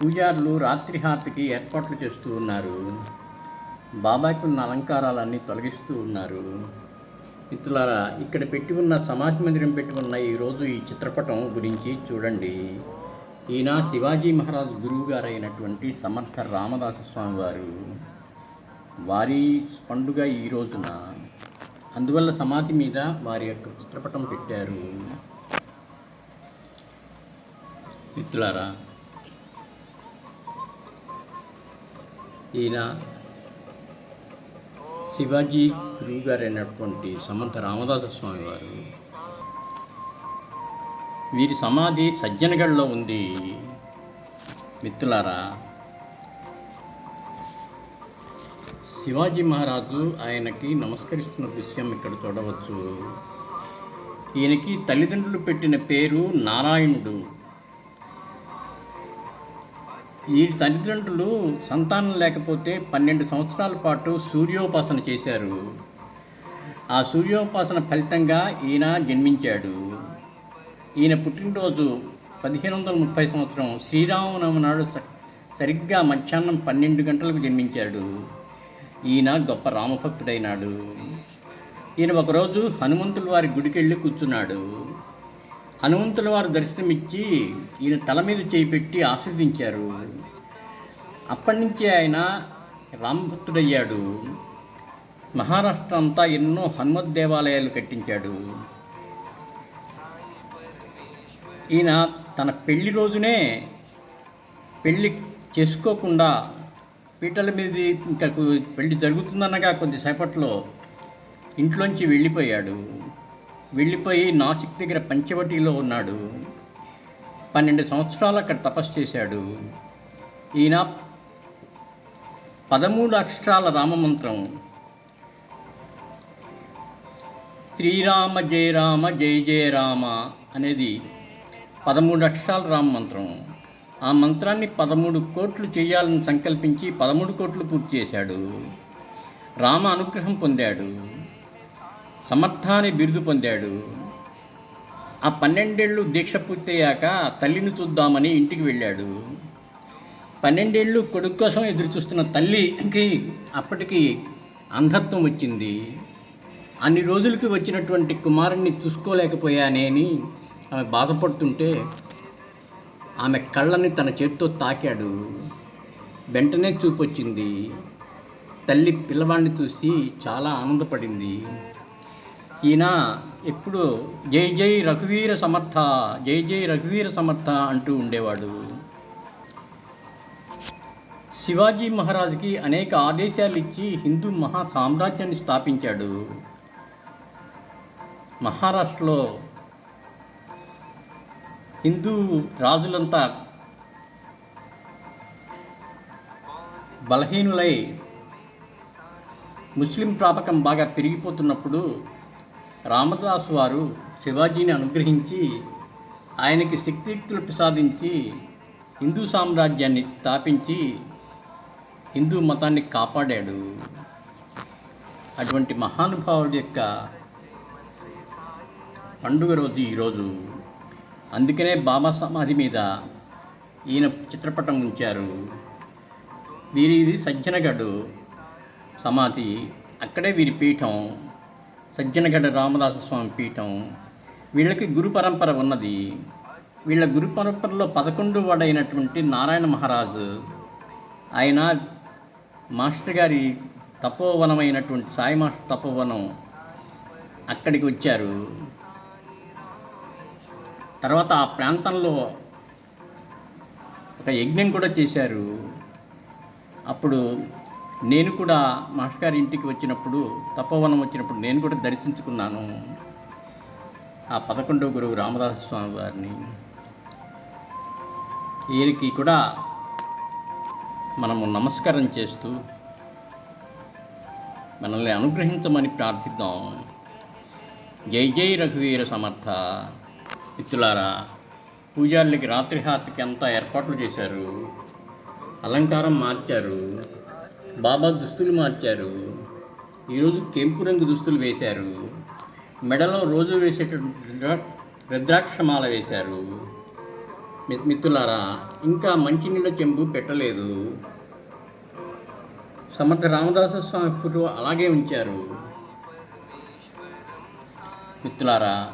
పూజారులు రాత్రి హారతికి ఏర్పాట్లు చేస్తూ ఉన్నారు. బాబాకి ఉన్న అలంకారాలన్నీ తొలగిస్తూ ఉన్నారు. మిత్రులారా ఇక్కడ పెట్టి ఉన్న సమాధి మందిరం పెట్టి ఉన్న ఈరోజు ఈ చిత్రపటం గురించి చూడండి. ఈయన శివాజీ మహారాజ్ గురువు గారైనటువంటి సమర్థ రామదాస స్వామి వారు వారి పండుగ ఈ రోజున. అందువల్ల సమాధి మీద వారి యొక్క చిత్రపటం పెట్టారు. మిత్రులారా ఈయన శివాజీ గురువు గారైనటువంటి సమంత రామదాస స్వామి వారు. వీరి సమాధి సజ్జనగఢ్లో ఉంది. మిత్రులారా శివాజీ మహారాజు ఆయనకి నమస్కరిస్తున్న దృశ్యం ఇక్కడ చూడవచ్చు. ఈయనకి తల్లిదండ్రులు పెట్టిన పేరు నారాయణుడు. ఈ తల్లిదండ్రులు సంతానం లేకపోతే పన్నెండు సంవత్సరాల పాటు సూర్యోపాసన చేశారు. ఆ సూర్యోపాసన ఫలితంగా ఈయన జన్మించాడు. ఈయన పుట్టినరోజు పదిహేను వందల ముప్పై సంవత్సరం శ్రీరామనవమి నాడు స- సరిగ్గా మధ్యాహ్నం పన్నెండు గంటలకు జన్మించాడు. ఈయన గొప్ప రామభక్తుడైనాడు. ఈయన ఒకరోజు హనుమంతుల వారి గుడికి వెళ్ళి కూర్చున్నాడు. హనుమంతుల వారు దర్శనమిచ్చి ఈయన తల మీద చేయి పెట్టి అప్పటి నుంచి ఆయన రామభక్తుడయ్యాడు. మహారాష్ట్ర అంతా ఎన్నో హనుమత్ దేవాలయాలు కట్టించాడు. ఈయన తన పెళ్ళి రోజునే పెళ్ళి చేసుకోకుండా పీటల మీద ఇంకా పెళ్ళి జరుగుతుందనగా కొద్దిసేపట్లో ఇంట్లోంచి వెళ్ళిపోయాడు. వెళ్ళిపోయి నాసిక్ దగ్గర పంచవటిలో ఉన్నాడు. పన్నెండు సంవత్సరాలు అక్కడ తపస్సు చేశాడు. ఈయన పదమూడు అక్షరాల రామమంత్రం. శ్రీరామ జయ రామ జయ జయ రామ అనేది పదమూడు అక్షరాల రామ మంత్రం ఆ మంత్రాన్ని పదమూడు కోట్లు చేయాలని సంకల్పించి పదమూడు కోట్లు పూర్తి చేశాడు. రామ అనుగ్రహం పొందాడు. సమర్థాన్ని బిరుదు పొందాడు. ఆ పన్నెండేళ్ళు దీక్ష పూర్తయ్యాక తల్లిని చూద్దామని ఇంటికి వెళ్ళాడు. పన్నెండేళ్ళు కొడుకు కోసం ఎదురు చూస్తున్న తల్లికి అప్పటికి అంధత్వం వచ్చింది. అన్ని రోజులకి వచ్చినటువంటి కుమారుణ్ణి చూసుకోలేకపోయానే అని ఆమె బాధపడుతుంటే ఆమె కళ్ళని తన చేతితో తాకాడు. వెంటనే చూపొచ్చింది. తల్లి పిల్లవాడిని చూసి చాలా ఆనందపడింది. ఈయన ఎప్పుడు జై జై రఘువీర సమర్థ జై జై రఘువీర సమర్థ అంటూ ఉండేవాడు. శివాజీ మహారాజుకి అనేక ఆదేశాలు ఇచ్చి హిందూ మహా సామ్రాజ్యాన్ని స్థాపించాడు. మహారాష్ట్రలో హిందూ రాజులంతా బలహీనులై ముస్లిం ప్రాపకం బాగా పెరిగిపోతున్నప్పుడు రామదాసు వారు శివాజీని అనుగ్రహించి ఆయనకి శక్తియుక్తులు ప్రసాదించి హిందూ సామ్రాజ్యాన్ని స్థాపించి హిందూ మతాన్ని కాపాడాడు. అటువంటి మహానుభావుడి యొక్క పండుగ రోజు ఈరోజు అందుకనే బాబా సమాధి మీద ఈయన చిత్రపటం ఉంచారు. వీరిది సజ్జనగడు సమాధి. అక్కడే వీరి పీఠం. సజ్జనగడ్డ రామదాస స్వామి పీఠం. వీళ్ళకి గురు పరంపర ఉన్నది. వీళ్ళ గురు పరంపరలో పదకొండు వాడైనటువంటి నారాయణ మహారాజు ఆయన మాస్టర్ గారి తపోవనమైనటువంటి సాయి మాస్టర్ తపోవనం అక్కడికి వచ్చారు. తర్వాత ఆ ప్రాంతంలో ఒక యజ్ఞం కూడా చేశారు. అప్పుడు నేను కూడా మాస్టర్ గారి ఇంటికి వచ్చినప్పుడు తపోవనం వచ్చినప్పుడు నేను కూడా దర్శించుకున్నాను. ఆ పదకొండవ గురువు రామదాస స్వామి వారిని. ఈయనకి కూడా మనము నమస్కారం చేస్తూ మనల్ని అనుగ్రహించమని ప్రార్థిద్దాం. జై జై రఘువీర సమర్థ. మిత్రులారా పూజార్లకి రాత్రి హారతికి అంతా ఏర్పాట్లు చేశారు. అలంకారం మార్చారు. బాబా దుస్తులు మార్చారు. ఈరోజు కెంపు రంగు దుస్తులు వేశారు. మెడలో రోజు వేసేటటువంటి రుద్రాక్షమాల వేశారు. మిత్రులారా ఇంకా మంచినీళ్ళ చెంబు పెట్టలేదు. సమర్థ రామదాస స్వామి ఫోటో అలాగే ఉంచారు. మిత్రులారా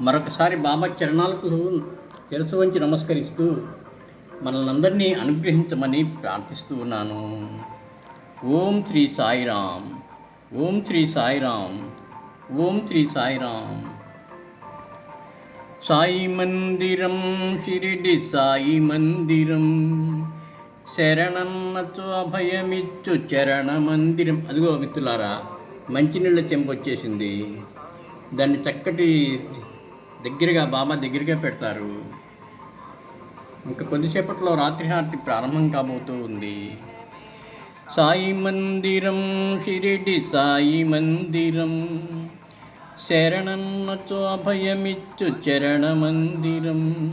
మరొకసారి బాబా చరణాలకు శిరసు వంచి నమస్కరిస్తూ మనల్ని అందరినీ అనుగ్రహించమని ప్రార్థిస్తూ ఉన్నాను. ఓం శ్రీ సాయిరామ్ ఓం శ్రీ సాయిరామ్ ఓం శ్రీ సాయిరామ్. సాయి మందిరం షిరిడి సాయి మందిరం శరణన్నచు అభయమిచ్చు చరణ మందిరం. అదిగో మిత్రులారా మంచినీళ్ళ చెంపు వచ్చేసింది. దాన్ని చక్కటి దగ్గరగా బాబా దగ్గరగా పెడతారు. ఇంకా కొద్దిసేపట్లో రాత్రి హారతి ప్రారంభం కాబోతూ ఉంది సాయి మందిరం షిరిడి సాయి మందిరం. శరణన్నచో అభయమిచ్చు చరణ మందిరం.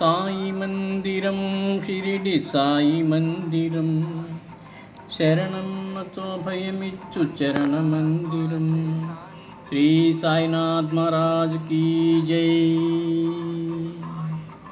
సాయి మందిరం షిరిడి సాయి మందిరం. శరణన్నచో భయమిచ్చు చరణ మందిరం. శ్రీ సాయినాథ్ మహారాజ్ కీ జై.